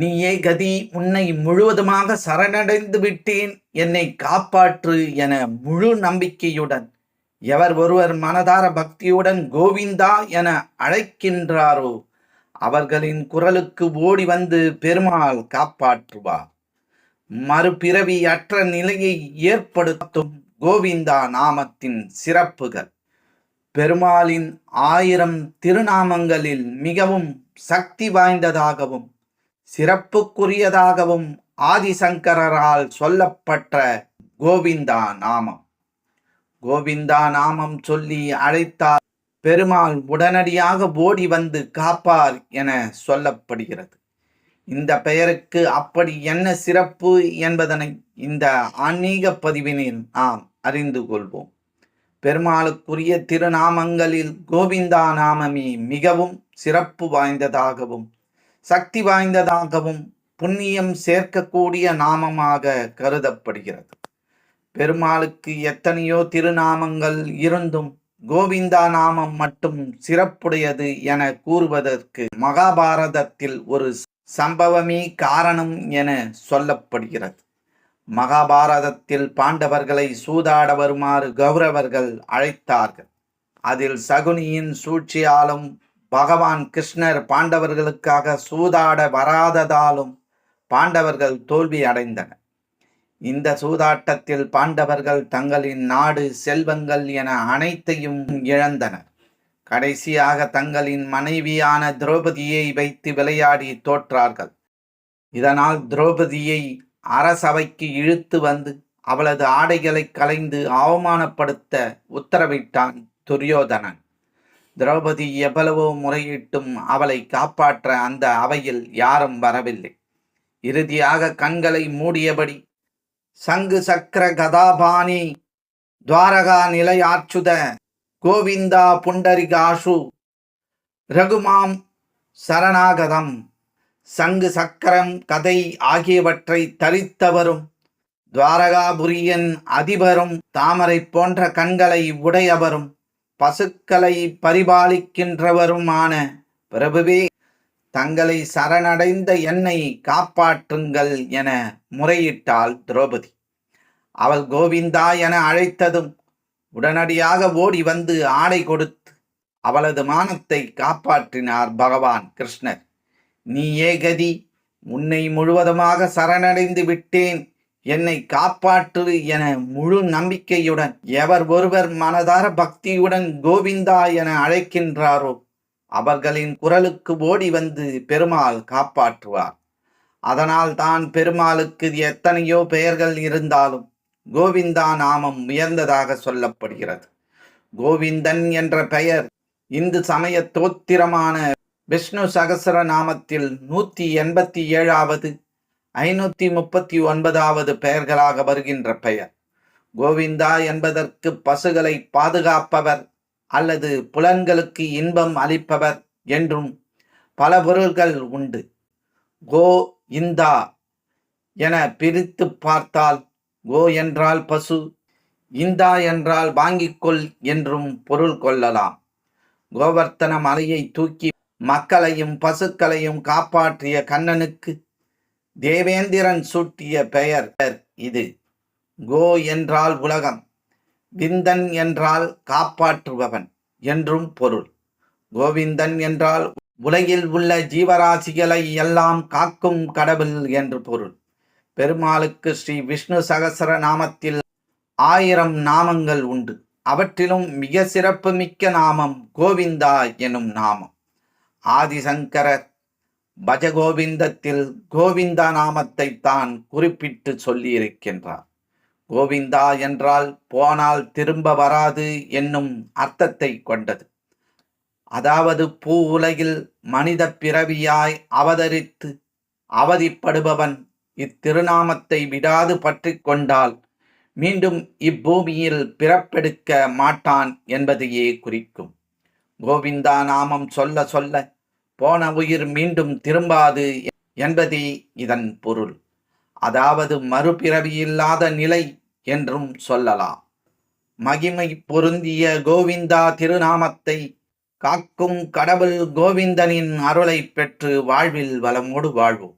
நீயே கதி உன்னை முழுவதுமாக சரணடைந்து விட்டேன். என்னை காப்பாற்று என முழு நம்பிக்கையுடன் எவர் ஒருவர் மனதார பக்தியுடன் கோவிந்தா என அழைக்கின்றாரோ அவர்களின் குரலுக்கு ஓடி வந்து பெருமாள் காப்பாற்றுவார். மறுபிறவி அற்ற நிலையை ஏற்படுத்தும் கோவிந்தா நாமத்தின் சிறப்புகள். பெருமாளின் ஆயிரம் திருநாமங்களில் மிகவும் சக்தி வாய்ந்ததாகவும் சிறப்புக்குரியதாகவும் ஆதிசங்கரால் சொல்லப்பட்ட கோவிந்தா நாமம். கோவிந்தா நாமம் சொல்லி அழைத்தால் பெருமாள் உடனடியாக ஓடி வந்து காப்பார் என சொல்லப்படுகிறது. இந்த பெயருக்கு அப்படி என்ன சிறப்பு என்பதனை இந்த ஆன்மீக பதிவினில் நாம் அறிந்து கொள்வோம். பெருமாளுக்குரிய திருநாமங்களில் கோவிந்தா நாமமே மிகவும் சிறப்பு வாய்ந்ததாகவும் சக்தி வாய்ந்ததாகவும் புண்ணியம் சேர்க்கக்கூடிய நாமமாக கருதப்படுகிறது. பெருமாளுக்கு எத்தனையோ திருநாமங்கள் இருந்தும் கோவிந்தா நாமம் மட்டும் சிறப்புடையது என கூறுவதற்கு மகாபாரதத்தில் ஒரு சம்பவமே காரணம் என சொல்லப்படுகிறது. மகாபாரதத்தில் பாண்டவர்களை சூதாட வருமாறு கௌரவர்கள் அழைத்தார்கள். அதில் சகுனியின் சூழ்ச்சியாலும் பகவான் கிருஷ்ணர் பாண்டவர்களுக்காக சூதாட வராததாலும் பாண்டவர்கள் தோல்வி அடைந்தனர். இந்த சூதாட்டத்தில் பாண்டவர்கள் தங்களின் நாடு செல்வங்கள் என அனைத்தையும் இழந்தனர். கடைசியாக தங்களின் மனைவியான திரௌபதியை வைத்து விளையாடி தோற்றார்கள். இதனால் திரௌபதியை அரசவைக்கு இழுத்து வந்து அவளது ஆடைகளை கலைந்து அவமானப்படுத்த உத்தரவிட்டான் துரியோதனன். திரௌபதி எவ்வளவோ முறையிட்டும் அவளை காப்பாற்ற அந்த அவையில் யாரும் வரவில்லை. இறுதியாக கண்களை மூடியபடி சங்கு சக்கர கதாபாணி துவாரகா நிலையாச்சுத கோவிந்தா புண்டரிகாஷு ரகுமாம் சரணாகதம் சங்கு சக்கரம் கதை ஆகியவற்றை தரித்தவரும் துவாரகாபுரியன் அதிபரும் தாமரை போன்ற கண்களை உடையவரும் பசுக்களை பரிபாலிக்கின்றவருமான பிரபுவே தங்களை சரணடைந்த என்னை காப்பாற்றுங்கள் என முறையிட்டாள் திரௌபதி. அவள் கோவிந்தா என அழைத்ததும் உடனடியாக ஓடி வந்து ஆடை கொடுத்து அவளது மானத்தை காப்பாற்றினார் பகவான் கிருஷ்ணர். நீ ஏகதி உன்னை முழுவதுமாக சரணடைந்து விட்டேன். என்னை காப்பாற்று என முழு நம்பிக்கையுடன் எவர் ஒருவர் மனதார பக்தியுடன் கோவிந்தா என அழைக்கின்றாரோ அவர்களின் குரலுக்கு ஓடி வந்து பெருமாள் காப்பாற்றுவார். அதனால் தான் பெருமாளுக்கு எத்தனையோ பெயர்கள் இருந்தாலும் கோவிந்தா நாமம் உயர்ந்ததாக சொல்லப்படுகிறது. கோவிந்தன் என்ற பெயர் இந்து சமய தோத்திரமான விஷ்ணு சகசர நாமத்தில் நூற்றி எண்பத்தி ஏழாவது ஐநூற்றி முப்பத்தி ஒன்பதாவது பெயர்களாக வருகின்ற பெயர். கோவிந்தா என்பதற்கு பசுகளை பாதுகாப்பவர் அல்லது புலன்களுக்கு இன்பம் அளிப்பவர் என்றும் பல பொருள்கள் உண்டு. கோ இந்தா என பிரித்து பார்த்தால் கோ என்றால் பசு இந்தா என்றால் வாங்கிக்கொள் என்றும் பொருள் கொள்ளலாம். கோவர்த்தன மலையை தூக்கி மக்களையும் பசுக்களையும் காப்பாற்றிய கண்ணனுக்கு தேவேந்திரன் சூட்டிய பெயர் இது. கோ என்றால் உலகம் விந்தன் என்றால் காப்பாற்றுபவன் என்றும் பொருள். கோவிந்தன் என்றால் உலகில் உள்ள ஜீவராசிகளை எல்லாம் காக்கும் கடவுள் என்று பொருள். பெருமாளுக்கு ஸ்ரீ விஷ்ணு சகசர நாமத்தில் ஆயிரம் நாமங்கள் உண்டு. அவற்றிலும் மிக சிறப்பு மிக்க நாமம் கோவிந்தா எனும் நாமம். ஆதிசங்கரர் பஜகோவிந்தத்தில் கோவிந்தா நாமத்தை தான் குறிப்பிட்டு சொல்லியிருக்கின்றார். கோவிந்தா என்றால் போனால் திரும்ப வராது என்னும் அர்த்தத்தை கொண்டது. அதாவது பூ உலகில் மனித பிறவியாய் அவதரித்து அவதிப்படுபவன் இத்திருநாமத்தை விடாது பற்றி கொண்டால் மீண்டும் இப்பூமியில் பிறப்பெடுக்க மாட்டான் என்பதையே குறிக்கும். கோவிந்தா நாமம் சொல்ல சொல்ல போன உயிர் மீண்டும் திரும்பாது என்பதே இதன் பொருள். அதாவது மறுபிறவியில்லாத நிலை என்றும் சொல்லலாம். மகிமை பொருந்திய கோவிந்தா திருநாமத்தை காக்கும் கடவுள் கோவிந்தனின் அருளை பெற்று வாழ்வில் வளமோடு வாழ்வோம்.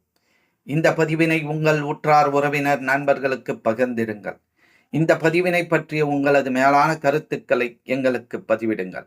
இந்த பதிவினை உங்கள் உற்றார் உறவினர் நண்பர்களுக்கு பகிர்ந்திடுங்கள். இந்த பதிவினை பற்றிய உங்களது மேலான கருத்துக்களை எங்களுக்கு பதிவிடுங்கள்.